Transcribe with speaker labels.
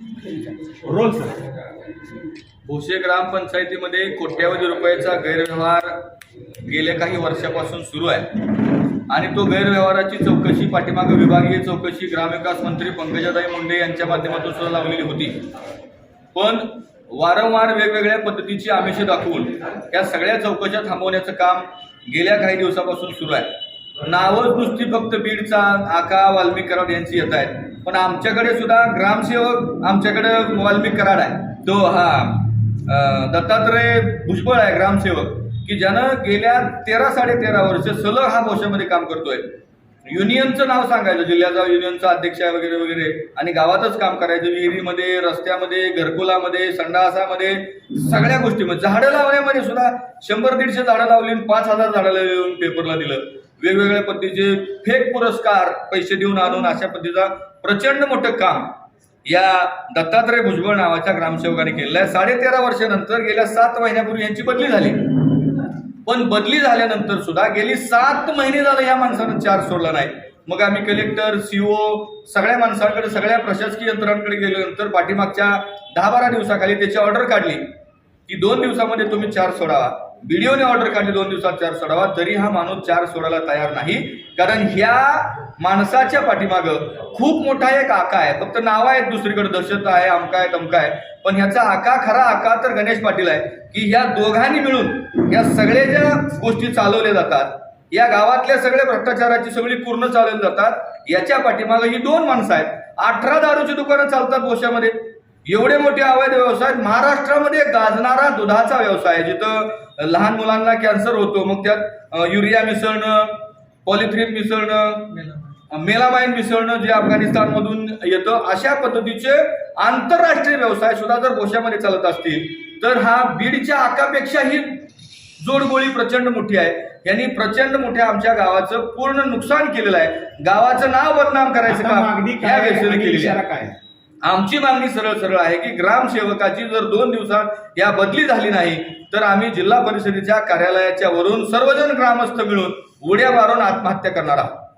Speaker 1: Role sir.
Speaker 2: Bhose ग्रामपंचायतीमध्ये कोट्यावधी रुपयाचा गैरव्यवहार गेल्या काही वर्षापासून सुरू आहे. आणि तो गैरव्यवहाराची चौकशी पाठीमागं विभागीय चौकशी ग्रामविकास मंत्री पंकजाताई मुंडे यांच्या माध्यमातून सुद्धा लावलेली होती. पण वारंवार वेगवेगळ्या पद्धतीची आमिषे दाखवून या सगळ्या चौकशा थांबवण्याचं काम गेल्या काही दिवसापासून सुरू आहे. नावच नुसती फक्त बीडचा आका वाल्मिक कराड यांची येत आहेत. पण आमच्याकडे सुद्धा ग्रामसेवक आमच्याकडे वाल्मिक कराड आहे. तो हा दत्तात्रय भुजबळ आहे ग्रामसेवक की ज्यानं गेल्या तेरा साडे तेरा वर्ष सलग हा भोशामध्ये काम करतोय. युनियनचं नाव सांगायचं जिल्ह्याचा युनियनचा अध्यक्ष आहे वगैरे वगैरे आणि गावातच काम करायचं विहिरीमध्ये रस्त्यामध्ये घरकुलामध्ये संडासामध्ये सगळ्या गोष्टीमध्ये. झाडं लावण्यामध्ये सुद्धा शंभर दीडशे झाडं लावली पाच हजार झाडं लावून पेपरला दिलं. वेगवेगळ्या पद्धतीचे फेक पुरस्कार पैसे देऊन आणून अशा पद्धतीचा प्रचंड मोठं काम या दत्तात्रय भुजबळ नावाच्या ग्रामसेवकाने केलेलं आहे. साडे तेरा वर्षानंतर गेल्या सात महिन्यापूर्वी यांची बदली झाली. पण बदली झाल्यानंतर सुद्धा गेली सात महिने झालं या माणसानं चार सोडला नाही. मग आम्ही कलेक्टर सीओ सगळ्या माणसांकडे सगळ्या प्रशासकीय यंत्रणांकडे गेल्यानंतर पाठीमागच्या दहा बारा दिवसाखाली त्याची ऑर्डर काढली की दोन दिवसामध्ये तुम्ही चार सोडावा. व्हिडिओने ऑर्डर काढली दोन दिवसात चार सोडावा तरी हा माणूस चार सोडायला तयार नाही. कारण ह्या माणसाच्या पाठीमागं खूप मोठा एक आका आहे. फक्त नाव आहेत दुसरीकडे दहशत आहे अमका आहे तमका आहे. पण ह्याचा आका खरा आका तर गणेश पाटील आहे की ह्या दोघांनी मिळून या सगळ्या ज्या गोष्टी चालवल्या जातात या गावातल्या सगळ्या भ्रष्टाचाराची सगळी पूर्ण चालवली जातात याच्या पाठीमागं ही दोन माणसं आहेत. अठरा दारूची दुकानं चालतात गोशामध्ये. एवढे मोठे अवैध व्यवसाय महाराष्ट्रामध्ये गाजणारा दुधाचा व्यवसाय जिथं लहान मुलांना कॅन्सर होतो मग त्यात युरिया मिसळणं पॉलिथ्रीन मिसळणं मेलामाईन मिसळणं जे अफगाणिस्तानमधून येतं अशा पद्धतीचे आंतरराष्ट्रीय व्यवसाय सुद्धा जर बोशामध्ये चालत असतील तर हा बीडच्या आकापेक्षाही जोडगोळी प्रचंड मोठी आहे. यांनी प्रचंड मोठ्या आमच्या गावाचं पूर्ण नुकसान केलेलं आहे. गावाचं नाव बदनाम करायचं काम व्यक्तीने
Speaker 1: आणि
Speaker 2: केलेली
Speaker 1: आहे?
Speaker 2: आमची मागणी सरळ सरळ आहे की ग्रामसेवकाची जर दोन दिवसात या बदली झाली नाही तर आम्ही जिल्हा परिषदेच्या कार्यालयाच्या वरून सर्वजण ग्रामस्थ मिळून उड्या मारून आत्महत्या करणार आहोत.